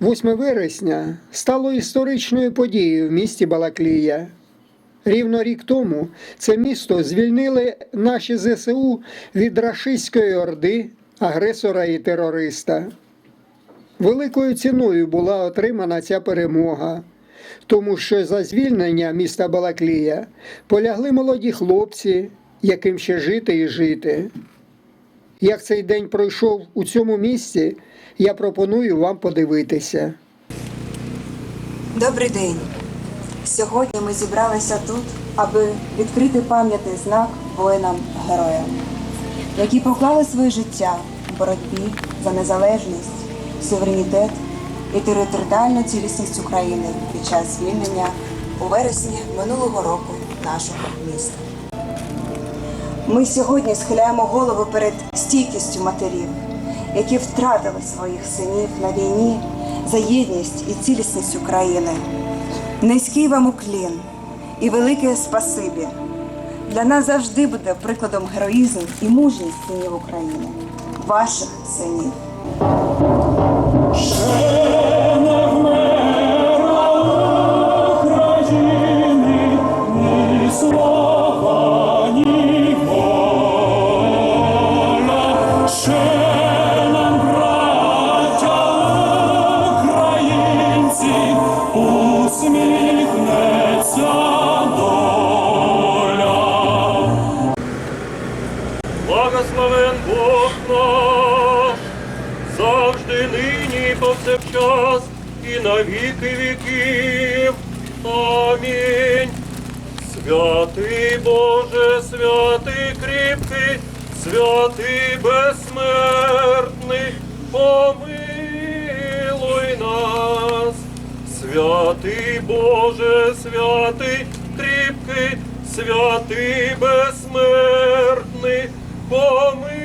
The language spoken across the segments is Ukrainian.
8 вересня стало історичною подією в місті Балаклія. Рівно рік тому це місто звільнили наші ЗСУ від рашистської орди, агресора і терориста. Великою ціною була отримана ця перемога, тому що за звільнення міста Балаклія полягли молоді хлопці, яким ще жити і жити. Як цей день пройшов у цьому місті, я пропоную вам подивитися. Добрий день. Сьогодні ми зібралися тут, аби відкрити пам'ятний знак воїнам-героям, які поклали своє життя в боротьбі за незалежність, суверенітет і територіальну цілісність України під час звільнення у вересні минулого року нашого міста. Ми сьогодні схиляємо голову перед стійкістю матерів, які втратили своїх синів на війні за єдність і цілісність України. Низький вам уклін і велике спасибі. Для нас завжди буде прикладом героїзм і мужність синів України, ваших синів. Ні Святий Боже, святий кріпкий, святий безсмертний, помилуй нас. Святий Боже, святий кріпкий, святий безсмертний, помилуй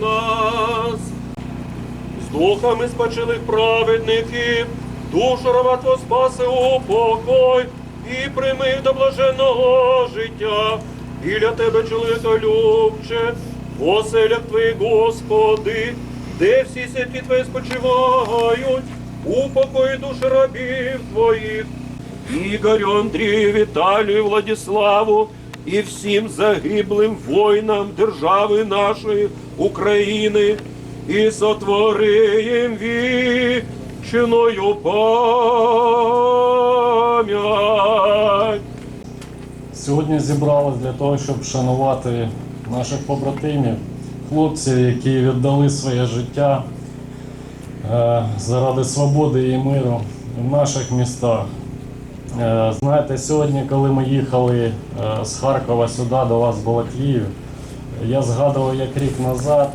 нас з духами спочилих праведників, душу роватво спаси у покой і прийми до блаженного життя. Біля тебе, чоловіка любче, в оселях твоїх, Господи, де всі святі твої спочивають, у покої душі рабів твоїх. Ігорю, Андрію, Віталію, Владиславу і всім загиблим воїнам держави нашої України і сотвори їм вічною пам'ять. Сьогодні зібралися для того, щоб вшанувати наших побратимів, хлопців, які віддали своє життя е, заради свободи і миру в наших містах. Е, Знаєте, сьогодні, коли ми їхали е, з Харкова сюди до вас в Балаклію, я згадував, як рік назад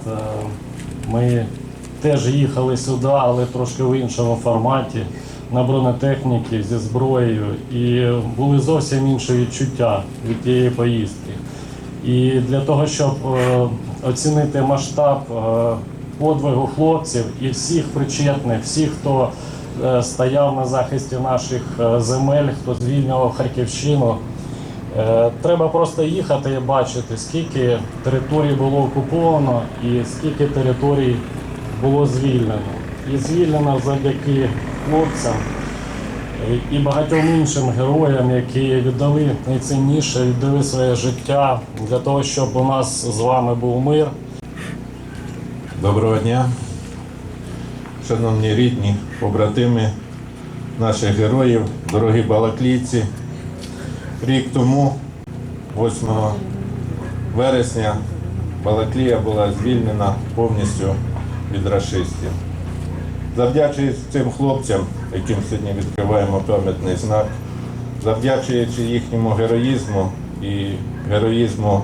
ми теж їхали сюди, але трошки в іншому форматі, на бронетехніці зі зброєю, і були зовсім інші відчуття від тієї поїздки. І для того, щоб е, оцінити масштаб е, подвигу хлопців і всіх причетних, всіх, хто е, стояв на захисті наших земель, хто звільнював Харківщину, Треба просто їхати і бачити, скільки територій було окуповано і скільки територій було звільнено. І звільнено завдяки хлопцям е, і багатьом іншим героям, які віддали найцінніше, віддали своє життя для того, щоб у нас з вами був мир. Доброго дня, шановні рідні, побратими наших героїв, дорогі балаклійці. Рік тому, 8 вересня, Балаклія була звільнена повністю від рашистів. Завдячуючи цим хлопцям, яким сьогодні відкриваємо пам'ятний знак, завдячуючи їхньому героїзму і героїзму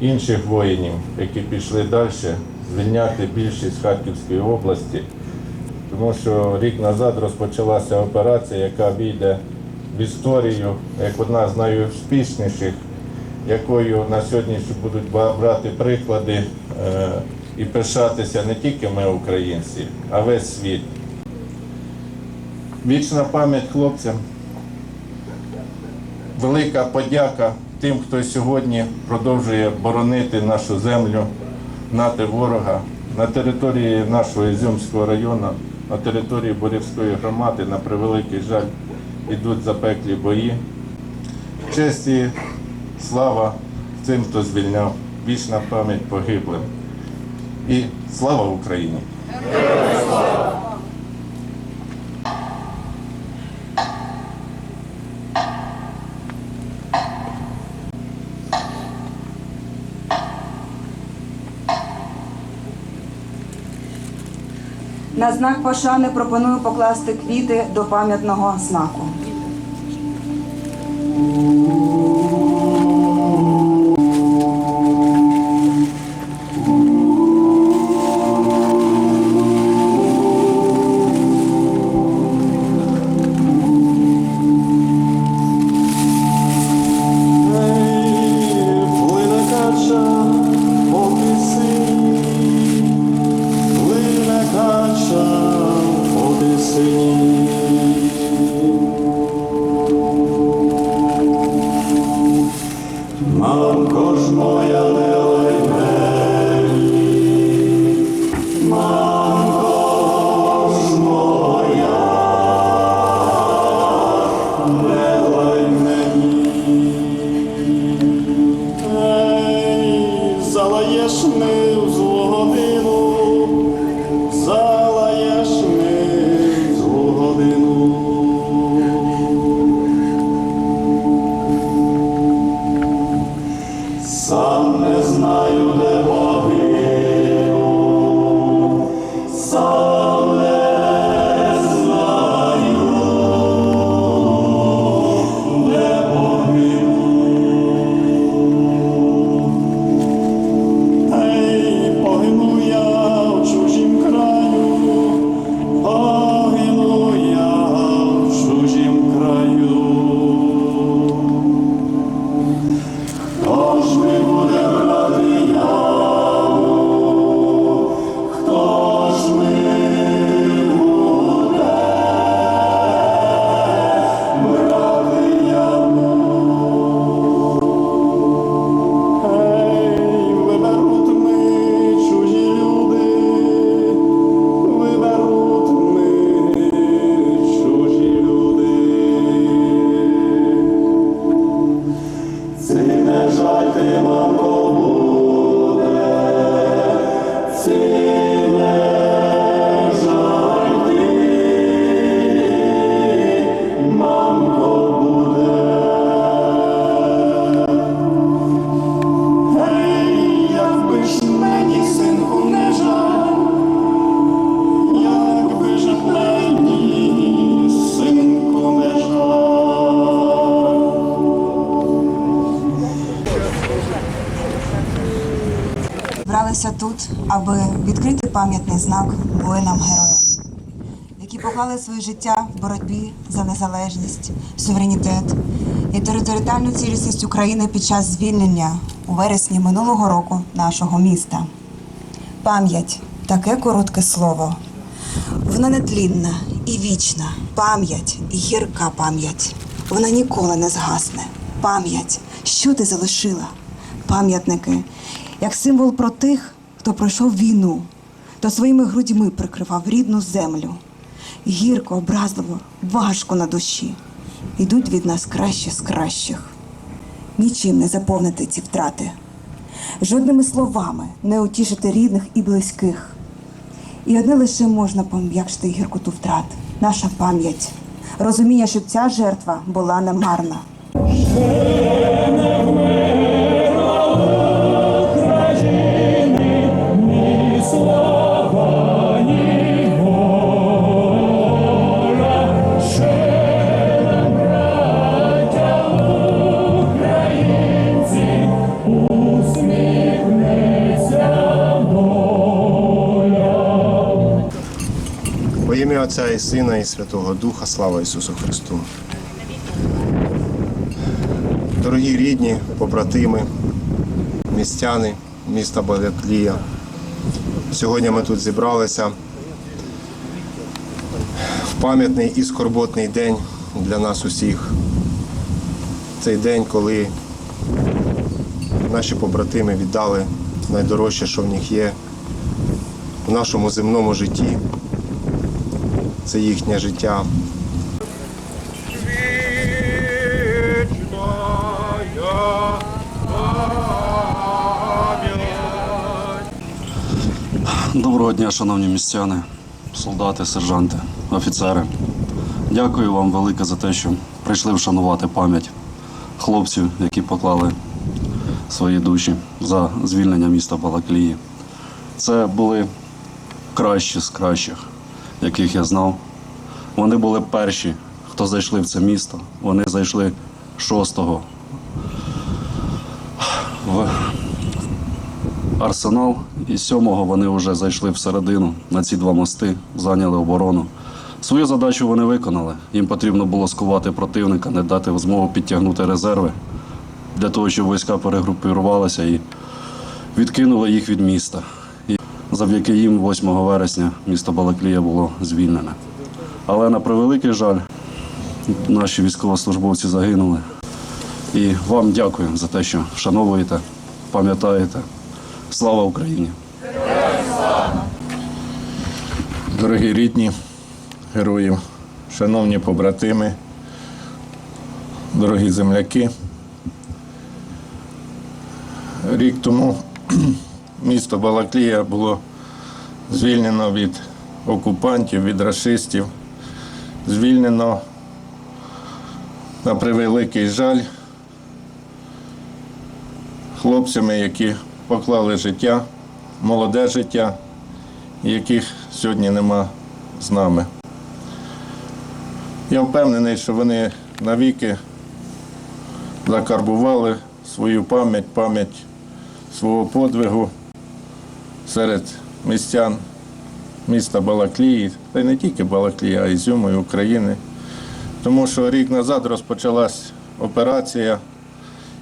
інших воїнів, які пішли далі звільняти більшість Харківської області, тому що рік назад розпочалася операція, яка війде в історію як одна з найуспішніших, якою на сьогодні будуть брати приклади е, і пишатися не тільки ми, українці, а весь світ. Вічна пам'ять хлопцям. Велика подяка тим, хто сьогодні продовжує боронити нашу землю, нати ворога на території нашого Ізюмського району. на території Борівської громади, на превеликий жаль, йдуть запеклі бої. Честь і слава тим, хто звільняв, вічна пам'ять погиблим. І слава Україні! На знак пошани пропоную покласти квіти до пам'ятного знаку. Відкрити пам'ятний знак воїнам-героям, які поклали своє життя в боротьбі за незалежність, суверенітет і територіальну цілісність України під час звільнення у вересні минулого року нашого міста. Пам'ять таке коротке слово. Вона нетлінна і вічна. Пам'ять і гірка пам'ять. Вона ніколи не згасне. Пам'ять, що ти залишила? Пам'ятники, як символ про тих, хто пройшов війну, то своїми грудьми прикривав рідну землю. Гірко, образливо, важко на душі. Йдуть від нас кращі з кращих. Нічим не заповнити ці втрати. Жодними словами не утішити рідних і близьких. І одне лише можна пом'якшити гіркоту втрат наша пам'ять, розуміння, що ця жертва була немарна. І Сина, і Святого Духа, слава Ісусу Христу. Дорогі рідні, побратими, містяни міста Балаклія. Сьогодні ми тут зібралися в пам'ятний і скорботний день для нас усіх. Цей день, коли наші побратими віддали найдорожче, що в них є в нашому земному житті це їхнє життя. Доброго дня, шановні містяни, солдати, сержанти, офіцери. Дякую вам велике за те, що прийшли вшанувати пам'ять хлопців, які поклали свої душі за звільнення міста Балаклії. Це були кращі з кращих, яких я знав. Вони були перші, хто зайшли в це місто. Вони зайшли шостого в арсенал, і сьомого вони вже зайшли всередину на ці два мости, зайняли оборону. Свою задачу вони виконали. Їм потрібно було скувати противника, не дати змогу підтягнути резерви для того, щоб війська перегрупувалися і відкинули їх від міста. Завдяки їм 8 вересня місто Балаклія було звільнене. Але на превеликий жаль, наші військовослужбовці загинули. І вам дякую за те, що вшановуєте, пам'ятаєте. Слава Україні! Дорогі рідні героїв, шановні побратими, дорогі земляки. Рік тому місто Балаклія було звільнено від окупантів, від расистів, звільнено на превеликий жаль хлопцями, які поклали життя, молоде життя, яких сьогодні нема з нами. Я впевнений, що вони навіки закарбували свою пам'ять, пам'ять свого подвигу серед містян міста Балаклії, та й не тільки Балаклії, а й Ізюму, і України. Тому що рік назад розпочалась операція,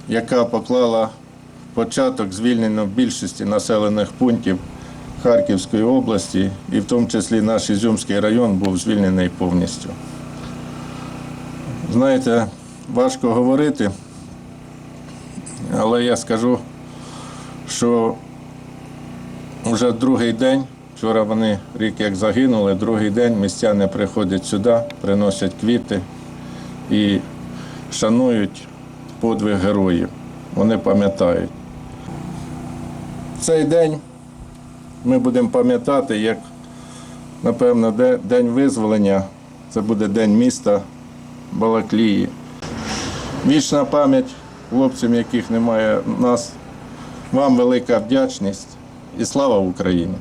яка поклала початок звільнення більшості населених пунктів Харківської області, і в тому числі наш Ізюмський район був звільнений повністю. Знаєте, важко говорити, але я скажу, що вже другий день, вчора вони рік як загинули, другий день містяни приходять сюди, приносять квіти і шанують подвиг героїв. Вони пам'ятають. Цей день ми будемо пам'ятати, як, напевно, день визволення, це буде день міста Балаклії. Вічна пам'ять хлопцям, яких немає нас. Вам велика вдячність і слава Україні!